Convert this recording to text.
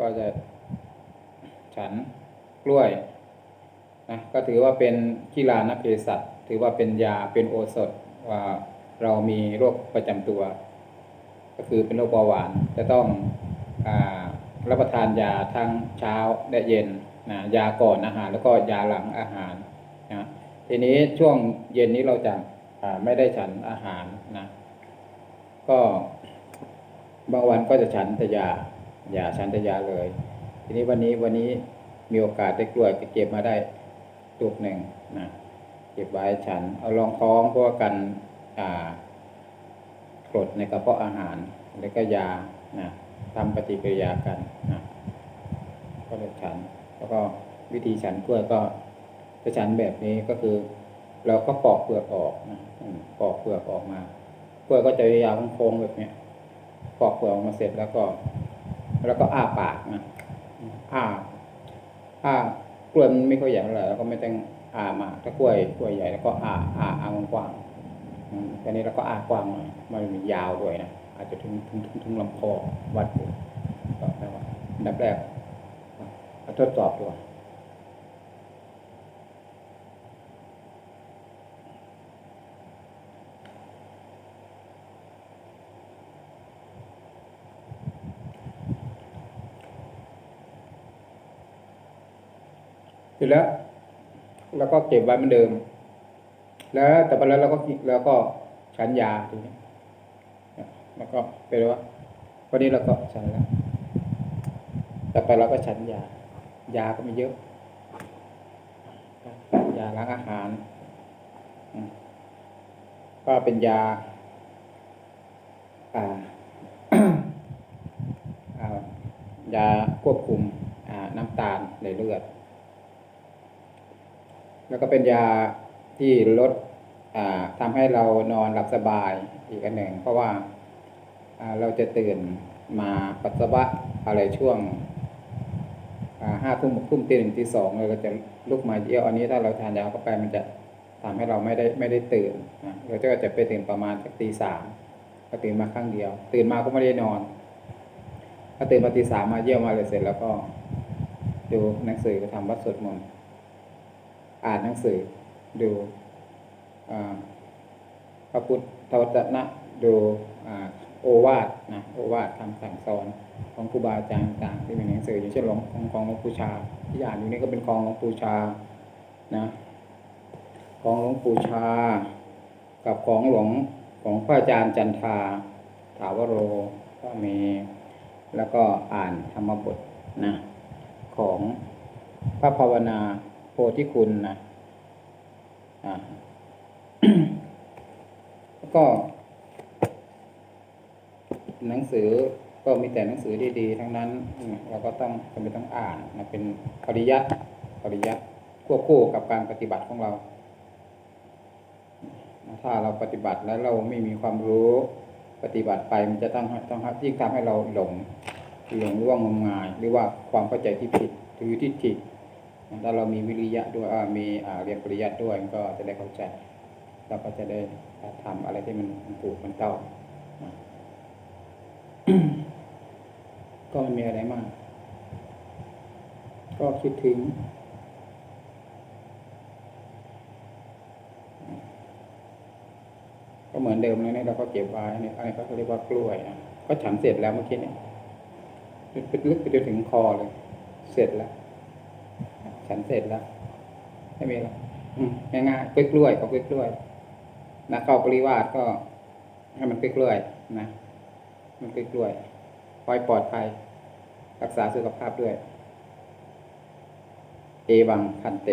ก็จะฉันกล้วยนะก็ถือว่าเป็นกีฬานเภสัชถือว่าเป็นยาเป็นโอสถว่าเรามีโรคประจำตัว ก็คือเป็นโรคเบาหวาน จะต้องอรับประทานยาทั้งเช้าและเย็นนะยาก่อนอาหาร แล้วก็ยาหลังอาหารนะทีนี้ช่วงเย็นนี้เราจะาไม่ได้ฉันอาหารนะ ก็บางวันก็จะฉันแต่ยา ยาฉันตยาเลย ทีนี้วันนี้วันนี้มีโอกาสได้กล้วยไปเก็บมาได้ลูกหนึ่งนะเก็บไว้ฉัน เอารองท้องเพราะว่ากันอ่ากรดในกระเพาะอาหาร แล้วก็ยานะทำปฏิกิริยากันนะก็เลยฉัน แล้วก็วิธีฉันกล้วยก็จะฉันแบบนี้ก็คือ เราก็ปอกเปลือกออกนะปอกเปลือกออกมากล้วยก็จะยาวโค้งๆแบบเนี้ยปอกเปลือกออกมาเสร็จแล้วก็ แล้วก็อ้าปากนะอ้าอ้ากล้วยมันไม่ค่อยใหญ่เท่าไหร่แล้วก็ไม่ต้องอ้ามากถ้ากล้วยกล้วยใหญ่แล้วก็อ้าอ้าอ้ากว้างๆอืมทีนี้เราก็อ้ากว้างหน่อยมันมียาวด้วยนะอาจจะถึงถึงถึงถึงลำคอวัดดูก็แปลว่าอันดับแรกทดสอบดู สร็จแล้วแล้วก็เก็บไว้เหมือนเดิม แล้วแต่ไปแล้วเราก็กิแล้วก็ฉันยาทีนี้แล้วก็เป็นว่าวันนี้เราก็ฉันแล้วแต่ไปเราก็ฉันยา ยาก็ไม่เยอะ ยาล้างอาหารก็เป็นยาอ่ายาควบคุมน้ำตาลในเลือด แล้วก็เป็นยาที่ลดอ่าทำให้เรานอนหลับสบายอีกอันหนึ่ง เพราะว่าเราจะตื่นมาปัสสาวะอะไรช่วงห้าทุ่มทุ่มตีหนึ่งตีสองเราจะลุกมาเยี่ยวอันนี้ถ้าเราทานยาเข้าไปมันจะทำให้เราไม่ได้ไม่ได้ตื่นนะเราจะจะไปตื่นประมาณตีสามก็ตื่นมาครั้งเดียว ตื่นมาก็ไม่ได้นอนถ้าตื่นมาตีสามมาเยี่ยวมาเลยเสร็จแล้วก็ดูหนังสือก็ทำวัดสวดมนต์ อ่านหนังสือดูพระพุทธวจนะดูโอวาทนะโอวาทคำสั่งสอนของครูบาอาจารย์ต่างที่มีในหนังสืออย่างเช่นหลวงของของหลวงปู่ชา ที่อ่านอยู่นี่ก็เป็นของหลวงปู่ชานะของหลวงปู่ชา กับของหลวงของพระอาจารย์จันทาถาวโรก็มีแล้วก็อ่านธรรมบทนะของพระภาวนา ธิคุณนะอ่าแล้วก็ หนังสือก็มีแต่หนังสือดีๆ ทั้งนั้น เราก็ต้องจำเป็นต้องอ่านนะเป็นปริยัติปริยัติควบคู่กับการปฏิบัติของเรา ถ้าเราปฏิบัติแล้วเราไม่มีความรู้ปฏิบัติไปมันจะต้องต้องยิ่งทำให้เราหลงหลงร่วงงมงาย หรือว่าความเข้าใจที่ผิดหรือที่ผิด ถ้าเรามีวิริยะด้วยมีเรียนปริยัติด้วยมันก็จะได้เข้าใจ เราก็จะได้ทำอะไรที่มันถูกมันต้อก็ไม่มีอะไรมาก ก็คิดถึง ก็เหมือนเดิมเลยเนี่ยเราก็เก็บไว้เนี่ยอะไรก็เรียกว่ากล้วยนะก็ฉันเสร็จแล้วเมื่อกี้เนี่ยลึกไปจนถึงคอเลย เสร็จแล้ว ฉันเสร็จแล้วไม่มีแล้วอืมง่ายๆกล้วยกล้วยๆก็กล้วยกล้วยๆนะเข้าปริวาสก็ให้มันกล้วยกล้วยๆนะมันกล้วยกล้วยๆคอยปลอดภัย รักษาสุขภาพด้วย เอวังพันเต